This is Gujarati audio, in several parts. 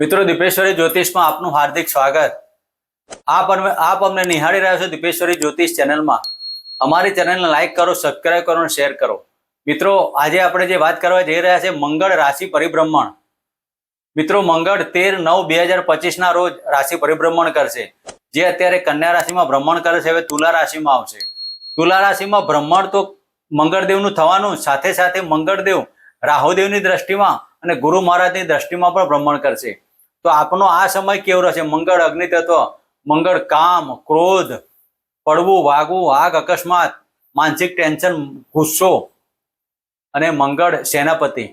મિત્રો, દીપેશ્વરી જ્યોતિષમાં આપનું હાર્દિક સ્વાગત. આપ આપ અમને નિહાળી રહ્યા છો દીપેશ્વરી જ્યોતિષ ચેનલમાં. અમારી ચેનલને લાઇક કરો, સબસ્ક્રાઈબ કરો અને શેર કરો. મિત્રો, આજે આપણે જે વાત કરવા જઈ રહ્યા છે, મંગળ રાશિ પરિભ્રમણ. મિત્રો, મંગળ તેર નવ બે હજાર પચીસના રોજ રાશિ પરિભ્રમણ કરશે. જે અત્યારે કન્યા રાશિમાં ભ્રમણ કરે છે, હવે તુલા રાશિમાં આવશે. તુલા રાશિમાં ભ્રમણ તો મંગળદેવનું થવાનું, સાથે સાથે મંગળદેવ રાહુદેવની દ્રષ્ટિમાં અને ગુરુ મહારાજની દ્રષ્ટિમાં પણ ભ્રમણ કરશે. તો આપનો આ સમય કેવો રહેશે? મંગળ અગ્નિ તત્વ મંગળ કામ, ક્રોધ, પડવું, વાગવું, આગ, અકસ્માત, માનસિક ટેન્શન, ગુસ્સો અને મંગળ સેનાપતિ.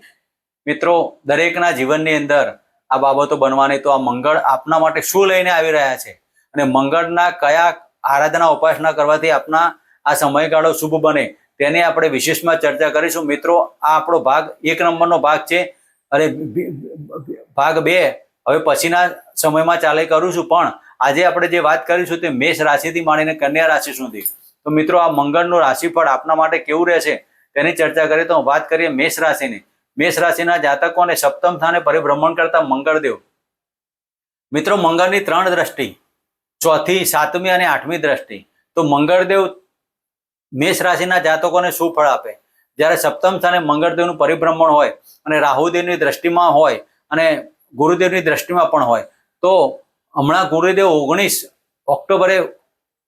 મિત્રો, દરેકના જીવનની અંદર આ બાબતો બનવાની તો આ મંગળ આપના માટે શું લઈને આવી રહ્યા છે? અને મંગળના કયા આરાધના, ઉપાસના કરવાથી આપના આ સમયગાળો શુભ બને તેની આપણે વિશેષમાં ચર્ચા કરીશું. મિત્રો, આ આપણો ભાગ એક નંબરનો ભાગ છે. અને ભાગ બે હવે પછીના સમયમાં ચાલે કરું છું, પણ આજે આપણે જે વાત કરીશું તે મેષ રાશિથી માંડીને કન્યા રાશિ સુધી. તો મિત્રો, આ મંગળનું રાશિફળ આપના માટે કેવું રહેશે તેની ચર્ચા કરીએ તો વાત કરીએ મેષ રાશિની. મેષ રાશિના જાતકોને સપ્તમ સ્થાને પરિભ્રમણ કરતા મંગળદેવ. મિત્રો, મંગળની ત્રણ દ્રષ્ટિ, ચોથી, સાતમી અને આઠમી દ્રષ્ટિ. તો મંગળદેવ મેષ રાશિના જાતકોને શું ફળ આપે? જ્યારે સપ્તમ સ્થાને મંગળદેવનું પરિભ્રમણ હોય અને રાહુદેવની દ્રષ્ટિમાં હોય અને ગુરુદેવની દ્રષ્ટિમાં પણ હોય. તો હમણાં ગુરુદેવ ઓગણીસ ઓક્ટોબરે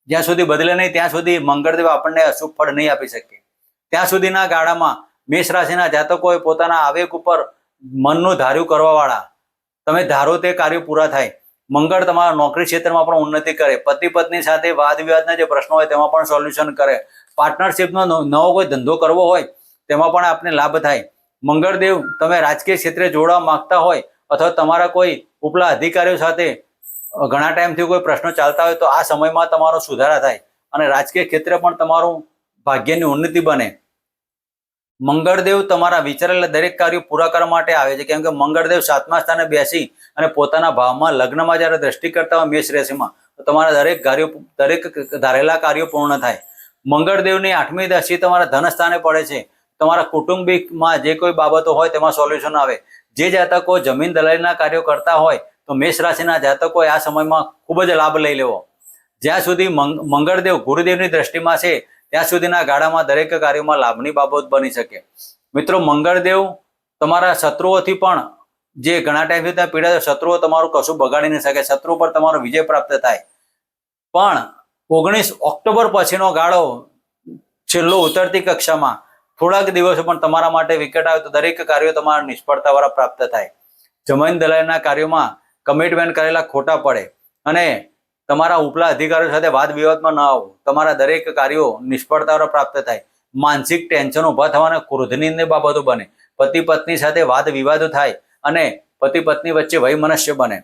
જ્યાં સુધી બદલે નહીં, ત્યાં સુધી મંગળદેવ આપણને અશુભ ફળ નહીં આપી શકે. ત્યાં સુધીના ગાળામાં મેષ રાશિના જાતકોએ પોતાના આવેગ ઉપર મનનું ધાર્યું કરવાવાળા. તમે ધારો તે કાર્યો પૂરા થાય. મંગળ તમારા નોકરી ક્ષેત્રમાં પણ ઉન્નતિ કરે. પતિ પત્ની સાથે વાદ વિવાદના જે પ્રશ્નો હોય તેમાં પણ સોલ્યુશન કરે. પાર્ટનરશિપનો નવો કોઈ ધંધો કરવો હોય, તેમાં પણ આપને લાભ થાય. મંગળદેવ તમે રાજકીય ક્ષેત્રે જોડવા માંગતા હોય અથવા તમારા કોઈ ઉપલા અધિકારીઓ સાથે ઘણા ટાઈમથી કોઈ પ્રશ્નો ચાલતા હોય તો આ સમયમાં તમારો સુધારા થાય અને રાજકીય ક્ષેત્રે પણ તમારું ભાગ્યની ઉન્નતિ બને. મંગળદેવ તમારા વિચારેલા દરેક કાર્યો પૂરા કરવા માટે આવે છે. કેમ કે મંગળદેવ સાતમા સ્થાને બેસી અને પોતાના ભાવમાં લગ્નમાં જ્યારે દ્રષ્ટિ કરતા હોય મેષ રાશિમાં, તો તમારા દરેક કાર્યો, દરેક ધારેલા કાર્યો પૂર્ણ થાય. મંગળદેવની આઠમી દશી તમારા ધન સ્થાને પડે છે. તમારા કુટુંબિકમાં જે કોઈ બાબતો હોય તેમાં સોલ્યુશન આવે. જે જાતકો જમીન દલાલીના કાર્યો કરતા હોય તો મેષ રાશિના જાતકોએ આ સમયમાં ખૂબ જ લાભ લઈ લેવો. જ્યાં સુધી મંગળદેવ ગુરુદેવની દ્રષ્ટિમાં છે, ત્યાં સુધીના ગાળામાં દરેક કાર્યોમાં લાભની બાબત બની શકે. મિત્રો, મંગળદેવ તમારા શત્રુઓથી પણ જે ઘણા ટાઈમથી ત્યાં પીડા શત્રુઓ તમારું કશું બગાડી નહીં શકે. શત્રુ પર તમારો વિજય પ્રાપ્ત થાય. પણ ઓગણીસ ઓક્ટોબર પછીનો ગાળો છેલ્લો ઉતરતી કક્ષામાં થોડાક દિવસો પણ તમારા માટે વિકેટ આવે તો દરેક કાર્યો તમારા નિષ્ફળતાવાળા પ્રાપ્ત થાય. જમીન દલાઈના કાર્યોમાં કમિટમેન્ટ કરેલા ખોટા પડે અને તમારા ઉપલા અધિકારીઓ સાથે વાદ વિવાદમાં ન આવો. તમારા દરેક કાર્યો નિષ્ફળતા નિષ્ફળતાવાળા પ્રાપ્ત થાય. માનસિક ટેન્શન ઊભા થવાના ક્રોધની બાબતો બને. પતિ પત્ની સાથે વાદ વિવાદો થાય અને પતિ પત્ની વચ્ચે વૈમનસ્ય બને.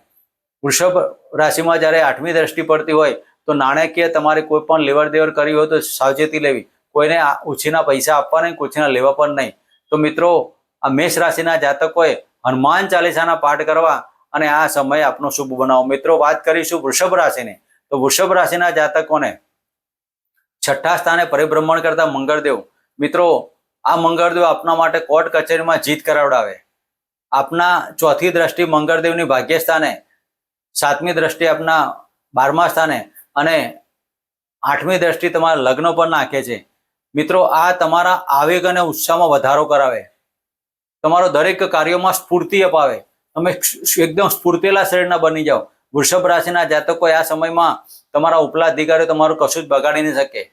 વૃષભ રાશિમાં જ્યારે આઠમી દ્રષ્ટિ પડતી હોય તો નાણાકીય તમારે કોઈ પણ લેવડ દેવડ કરવી હોય તો સાવચેતી લેવી. કોઈને ઉછીના પૈસા આપવા નહીં ઉછીના લેવા પણ નહીં. તો મિત્રો, આ મેષ રાશિના જાતકોએ હનુમાન ચાલીસાના પાઠ કરવા અને આ સમય આપનો શુભ બનાવો. મિત્રો, વાત કરીશું વૃષભ રાશિની. તો વૃષભ રાશિના જાતકોને છઠ્ઠા સ્થાને પરિભ્રમણ કરતા મંગળદેવ. મિત્રો, આ મંગળદેવ આપના માટે કોર્ટ કચેરીમાં જીત કરાવડાવે. આપના ચોથી દ્રષ્ટિ મંગળદેવની ભાગ્ય સ્થાને સાતમી દ્રષ્ટિ આપના બારમા સ્થાને અને આઠમી દ્રષ્ટિ તમારા લગ્ન પર નાખે છે. મિત્રો, આ તમારા આવેગ અને ઉત્સાહમાં વધારો કરાવે. તમારો દરેક કાર્યોમાં સ્ફૂર્તિ અપાવે. તમે એકદમ સ્ફૂર્તિલા શરીરના બની જાઓ. વૃષભ રાશિના જાતકો આ સમયમાં તમારા ઉપલા અધિકારીઓ તમારું કશું જ બગાડી નહીં શકે.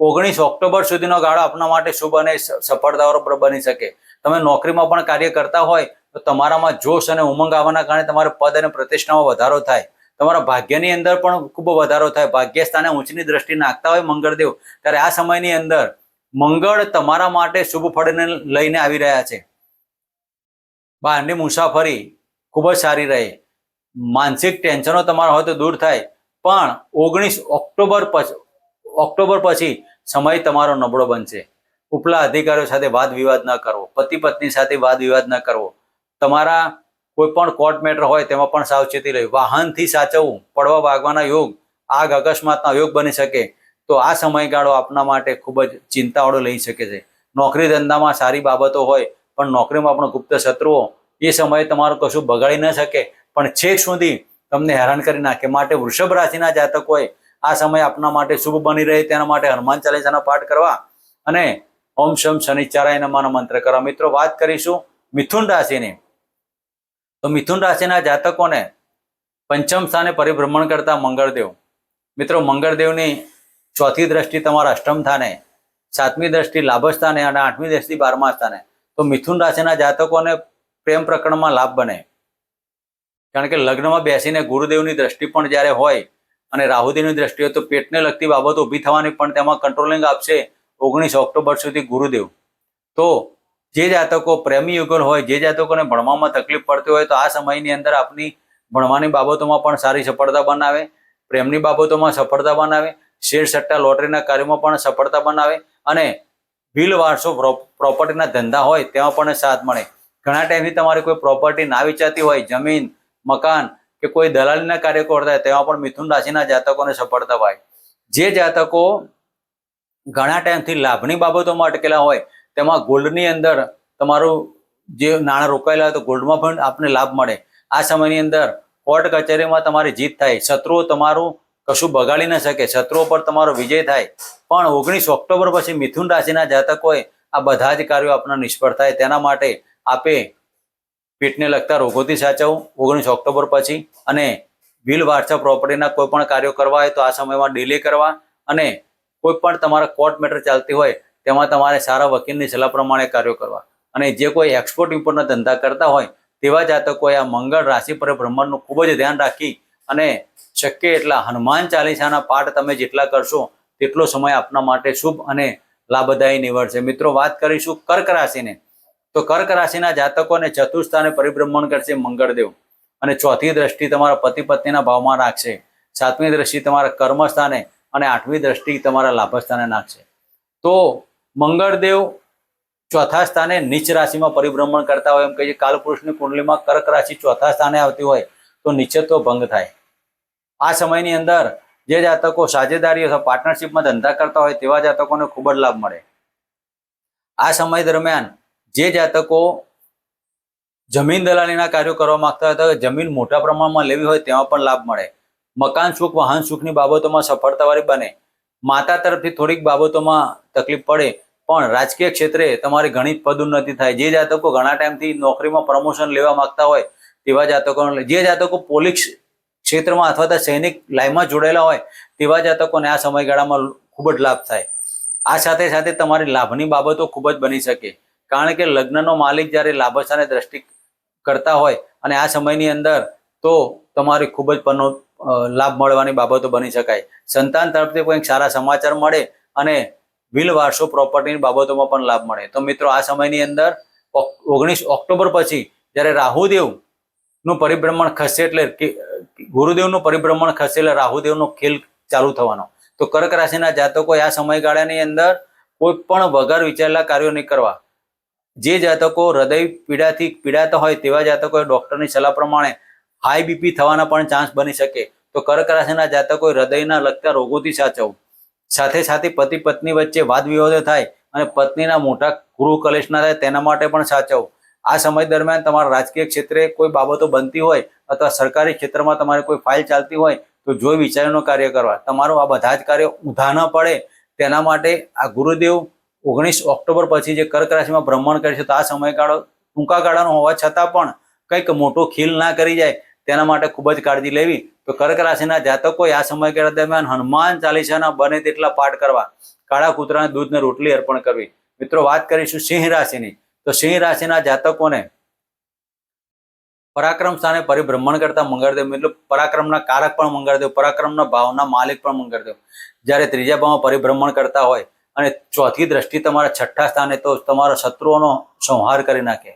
ઓગણીસ ઓક્ટોબર સુધીનો ગાળો આપના માટે શુભ અને સફળતાઓ બની શકે. તમે નોકરીમાં પણ કાર્ય કરતા હોય, તો તમારામાં જોશ અને ઉમંગ આવવાના કારણે તમારે પદ અને પ્રતિષ્ઠામાં વધારો થાય. તમારા ભાગ્યની અંદર પણ ખૂબ વધારો થાય. ભાગ્ય સ્થાને ઊંચની દ્રષ્ટિ નાખતા હોય મંગળદેવ, ત્યારે આ સમયની અંદર મંગળ તમારા માટે શુભ ફળને લઈને આવી રહ્યા છે. બહારની મુસાફરી ખૂબ જ સારી રહે. માનસિક ટેન્શનો તમારા હોય તો દૂર થાય. પણ ઓગણીસ ઓક્ટોબર પછી ઓક્ટોબર પછી સમય તમારો નબળો બનશે. ઉપલા અધિકારીઓ સાથે વાદ વિવાદ ન કરવો. પતિ પત્ની સાથે વાદ વિવાદ ન કરવો. તમારા કોઈ પણ કોર્ટ મેટર હોય તેમાં પણ સાવચેતી રહી. વાહનથી સાચવવું, પડવા વાગવાના યોગ, આગ અકસ્માતના યોગ બની શકે. તો આ સમયગાળો આપના માટે ખૂબ જ ચિંતાવાળો લઈ શકે છે. નોકરી ધંધામાં સારી બાબતો હોય, પણ નોકરીમાં પણ ગુપ્ત શત્રુઓ, એ સમયે તમારું કશું બગાડી ન શકે. પણ છેક સુધી તમને હેરાન કરી નાખે. માટે વૃષભ રાશિના જાતકોએ આ સમય આપના માટે શુભ બની રહે, તેના માટે હનુમાન ચાલીસાનો પાઠ કરવા અને ઓમ શમ શનિચારાય નમાનો મંત્ર કરવા. મિત્રો, વાત કરીશું મિથુન રાશિની. તો મિથુન રાશિના જાતકોને પંચમ સ્થાને પરિભ્રમણ કરતા મંગળદેવ. મિત્રો, મંગળદેવની ચોથી દ્રષ્ટિ તમારા અષ્ટમ સ્થાને, સાતમી દ્રષ્ટિ લાભ સ્થાને અને આઠમી દ્રષ્ટિ બારમા સ્થાને. તો મિથુન રાશિના જાતકોને પ્રેમ પ્રકરણમાં લાભ બને. કારણ કે લગ્નમાં બેસીને ગુરુદેવની દ્રષ્ટિ પણ જ્યારે હોય અને રાહુદેવની દ્રષ્ટિ હોય તો પેટને લગતી બાબતો ઊભી થવાની પણ તેમાં કંટ્રોલિંગ આપશે ઓગણીસ ઓક્ટોબર સુધી ગુરુદેવ. તો જે જાતકો પ્રેમી યુગલ હોય, જે જાતકોને ભણવામાં તકલીફ પડતી હોય તો આ સમયની અંદર આપની ભણવાની બાબતોમાં પણ સારી સફળતા બનાવે, પ્રેમની બાબતોમાં સફળતા બનાવે શેર સટ્ટા લોટરીના કાર્યોમાં પણ સફળતા બનાવે અને બિલ વારસો પ્રોપર્ટીના ધંધા હોય તેમાં પણ સાથ મળે. ઘણા ટાઈમથી તમારે કોઈ પ્રોપર્ટી ના વિચારતી હોય, જમીન, મકાન કે કોઈ દલાલીના કાર્ય કરતા હોય, તેમાં પણ મિથુન રાશિના જાતકોને સફળતા હોય. જે જાતકો ઘણા ટાઈમથી લાભની બાબતોમાં અટકેલા હોય, તેમાં ગોલ્ડની અંદર તમારું જે નાણાં રોકાયેલા હોય, તો ગોલ્ડમાં પણ આપને લાભ મળે. આ સમયની અંદર કોર્ટ કચેરીમાં તમારી જીત થાય. શત્રુઓ તમારું કશું બગાડી ન શકે. શત્રુઓ પર તમારો વિજય થાય. પણ ઓગણીસ ઓક્ટોબર પછી મિથુન રાશિના જાતકોએ આ બધા જ કાર્યો આપણા નિષ્ફળ થાય. તેના માટે આપે પેટને લગતા રોગોથી સાચવવું ઓગણીસ ઓક્ટોબર પછી અને બિલ વારસા પ્રોપર્ટીના કોઈ પણ કાર્યો કરવા હોય તો આ સમયમાં ડિલે કરવા અને કોઈ પણ તમારા કોર્ટ મેટર ચાલતી હોય તેમાં તમારે સારા વકીલની સલાહ પ્રમાણે કાર્યો કરવા. અને જે કોઈ એક્સપોર્ટ ઇમ્પોર્ટના ધંધા કરતા હોય તેવા જાતકોએ આ મંગળ રાશિ પર બ્રહ્માંડનું ખૂબ જ ધ્યાન રાખી અને શક્ય એટલા હનુમાન ચાલીસાના પાઠ તમે જેટલા કરશો, તેટલો સમય આપના માટે શુભ અને લાભદાયી નીવડશે. મિત્રો, વાત કરીશું કર્ક રાશિને. તો કર્ક રાશિના જાતકોને ચતુર્સ્થાને પરિભ્રમણ કરશે મંગળદેવ. અને ચોથી દ્રષ્ટિ તમારા પતિ પત્નીના ભાવમાં રાખશે. સાતમી દ્રષ્ટિ તમારા કર્મ સ્થાને અને આઠમી દ્રષ્ટિ તમારા લાભસ્થાને નાખશે. તો મંગળદેવ ચોથા સ્થાને નીચ રાશિમાં પરિભ્રમણ કરતા હોય એમ કહીએ. કાલપુરુષની કુંડલીમાં કર્ક રાશિ ચોથા સ્થાને આવતી હોય. તો નિશ્ચિતત્વ ભંગ થાય. આ સમયની અંદર જે જાતકો સાજેદારી અથવા પાર્ટનરશિપમાં ધંધા કરતા હોય તેવા જાતકોને ખૂબ જ લાભ મળે. આ સમય દરમિયાન જે જાતકો જમીન દલાલીના કાર્યો કરવા માંગતા હોય તો જમીન મોટા પ્રમાણમાં લેવી હોય તેમાં પણ લાભ મળે. મકાન સુખ, વાહન સુખની બાબતોમાં સફળતાવાળી બને. માતા તરફથી થોડીક બાબતોમાં તકલીફ પડે, પણ રાજકીય ક્ષેત્રે તમારી ઘણી પદોન્નતિ થાય. જે જાતકો ઘણા ટાઈમથી નોકરીમાં પ્રમોશન લેવા માંગતા હોય તેવા જાતકોને જે જાતકો પોલીસ ક્ષેત્રમાં અથવા તો સૈનિક લાઈનમાં જોડાયેલા હોય, તેવા જાતકોને આ સમયગાળામાં ખૂબ જ લાભ થાય. આ સાથે સાથે તમારી લાભની બાબતો ખૂબ જ બની શકે. કારણ કે લગ્નનો માલિક જ્યારે લાભસ્થાને દ્રષ્ટિ કરતા હોય અને આ સમયની અંદર તો તમારી ખૂબ જ પનો લાભ મળવાની બાબતો બની શકાય. સંતાન તરફથી કોઈ સારા સમાચાર મળે અને વિલ વારસો પ્રોપર્ટીની બાબતોમાં પણ લાભ મળે. તો મિત્રો, આ સમયની અંદર ઓગણીસ ઓક્ટોબર પછી જ્યારે રાહુદેવ નું પરિભ્રમણ ખસે એટલે ગુરુદેવનું પરિભ્રમણ ખસે એટલે રાહુદેવનો ખેલ ચાલુ થવાનો. તો કર્ક રાશિના જાતકો આ સમયગાળાની અંદર કોઈ પણ વગર વિચારેલા કાર્યો નહીં કરવા. જે જાતકો હૃદય પીડાથી પીડાતા હોય તેવા જાતકોએ ડોક્ટરની સલાહ પ્રમાણે હાઈ બીપી થવાના પણ ચાન્સ બની શકે. તો કર્ક રાશિના જાતકોએ હૃદયના લગતા રોગોથી સાચવવું. સાથે સાથે પતિ પત્ની વચ્ચે વાદ વિવાદો થાય અને પત્નીના મોટા ગૃહ કલેશ ના થાય તેના માટે પણ સાચવવું. આ સમય દરમિયાન તમારા રાજકીય ક્ષેત્રે કોઈ બાબતો બનતી હોય અથવા સરકારી ક્ષેત્રમાં તમારે કોઈ ફાઇલ ચાલતી હોય, તો જોઈ વિચારીનું કાર્ય કરવા. તમારું આ બધા જ કાર્ય ઉધા ન પડે. તેના માટે આ ગુરુદેવ ઓગણીસ ઓક્ટોબર પછી જે કર્ક રાશિમાં ભ્રમણ કરે છે, તો આ સમયગાળો ટૂંકા ગાળાનો હોવા છતાં પણ કંઈક મોટો ખીલ ના કરી જાય, તેના માટે ખૂબ જ કાળજી લેવી. તો કર્ક રાશિના જાતકોએ આ સમયગાળા દરમિયાન હનુમાન ચાલીસાના બને તેટલા પાઠ કરવા, કાળા કૂતરાને દૂધને રોટલી અર્પણ કરવી. મિત્રો, વાત કરીશું સિંહ રાશિની. તો સિંહ રાશિના જાતકોને પરાક્રમ સ્થાને પરિભ્રમણ કરતા મંગળદેવ, એટલે પરાક્રમના કારક પણ મંગળદેવ, પરાક્રમના ભાવના માલિક પણ મંગળદેવ. જ્યારે ત્રીજા ભાવમાં પરિભ્રમણ કરતા હોય અને ચોથી દ્રષ્ટિ તમારા છઠ્ઠા સ્થાને તો તમારા શત્રુઓનો સંહાર કરી નાખે.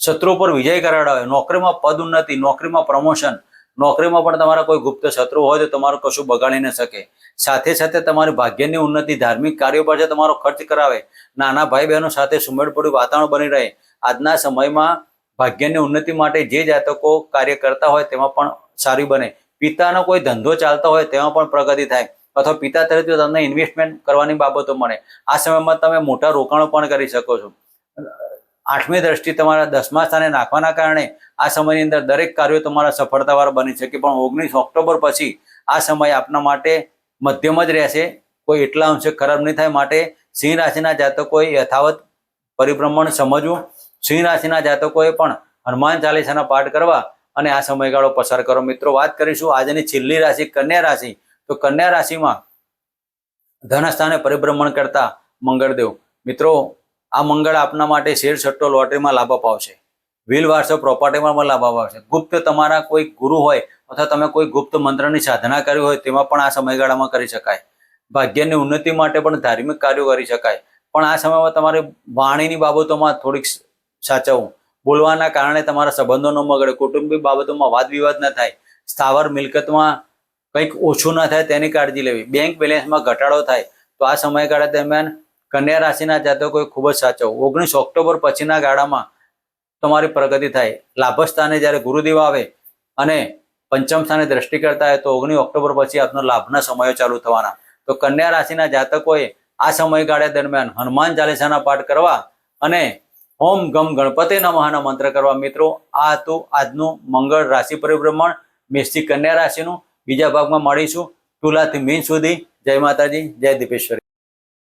શત્રુઓ પર વિજય કરાવડાવે, નોકરીમાં પદ ઉન્નતિ, નોકરીમાં પ્રમોશન નોકરીમાં પણ તમારા કોઈ ગુપ્ત શત્રુ હોય તો તમારું કશું બગાડી ન શકે. સાથે સાથે તમારી ભાગ્યની ઉન્નતિ, ધાર્મિક કાર્યો પર જે તમારો ખર્ચ કરાવે, નાના ભાઈ બહેનો સાથે સુમેળપડું વાતાવરણ બની રહે, આજના સમયમાં ભાગ્યની ઉન્નતિ માટે જે જાતકો કાર્ય કરતા હોય તેમાં પણ સારી બને. પિતાનો કોઈ ધંધો ચાલતો હોય તેમાં પણ પ્રગતિ થાય. અથવા પિતા તરફથી તમને ઇન્વેસ્ટમેન્ટ કરવાની બાબતો મળે. આ સમયમાં તમે મોટા રોકાણો પણ કરી શકો છો. આઠમી દ્રષ્ટિ તમારા દસમા સ્થાને નાખવાના કારણે આ સમયની અંદર દરેક કાર્યો તમારા સફળતાવાર બની શકે. પણ ઓગણીસ ઓક્ટોબર પછી આ સમય આપના માટે મધ્યમ જ રહેશે. કોઈ એટલા અંશે ખરાબ નહીં થાય. માટે સિંહ રાશિના જાતકોએ યથાવત પરિભ્રમણ સમજવું. સિંહ રાશિના જાતકોએ પણ હનુમાન ચાલીસાના પાઠ કરવા અને આ સમયગાળો પસાર કરો. મિત્રો, વાત કરીશું આજની છેલ્લી રાશિ કન્યા રાશિ. તો કન્યા રાશિમાં ધનસ્થાને પરિભ્રમણ કરતા મંગળદેવ. મિત્રો આ મંગળ આપના માટે શેર સટ્ટો લોટરીમાં લાભ અપાવશે. વ્હીલ વારસો પ્રોપર્ટીમાં પણ લાભ અપાવશે. ગુપ્ત તમારા કોઈ ગુરુ હોય અથવા તમે કોઈ ગુપ્ત મંત્રની સાધના કરી હોય તેમાં પણ આ સમયગાળામાં કરી શકાય. ભાગ્યની ઉન્નતિ માટે પણ ધાર્મિક કાર્યો કરી શકાય. પણ આ સમયમાં તમારે વાણીની બાબતોમાં થોડીક સાચવવું. બોલવાના કારણે તમારા સંબંધો ન બગડે કુટુંબિક બાબતોમાં વાદ વિવાદ ન થાય. સ્થાવર મિલકતમાં કંઈક ઓછું ન થાય તેની કાળજી લેવી. બેંક બેલેન્સમાં ઘટાડો થાય તો આ સમયગાળા દરમિયાન કન્યા રાશિના જાતકોએ ખૂબ જ સાચવ. ઓગણીસ ઓક્ટોબર પછીના ગાળામાં તમારી પ્રગતિ થાય. લાભ જ્યારે ગુરુદેવ આવે અને પંચમ સ્થાને દ્રષ્ટિ કરતા હોય તો ઓગણીસ ઓક્ટોબર પછી આપનો લાભના સમયો ચાલુ થવાના. તો કન્યા રાશિના જાતકોએ આ સમયગાળા દરમિયાન હનુમાન ચાલીસાના પાઠ કરવા અને હોમ ગમ ગણપતિ નમહાના મંત્ર કરવા. મિત્રો, આ હતું આજનું મંગળ રાશિ પરિભ્રમણ. મેષથી કન્યા રાશિનું બીજા ભાગમાં મળીશું. તુલાથી મીન સુધી. જય માતાજી. જય દીપેશ્વરી.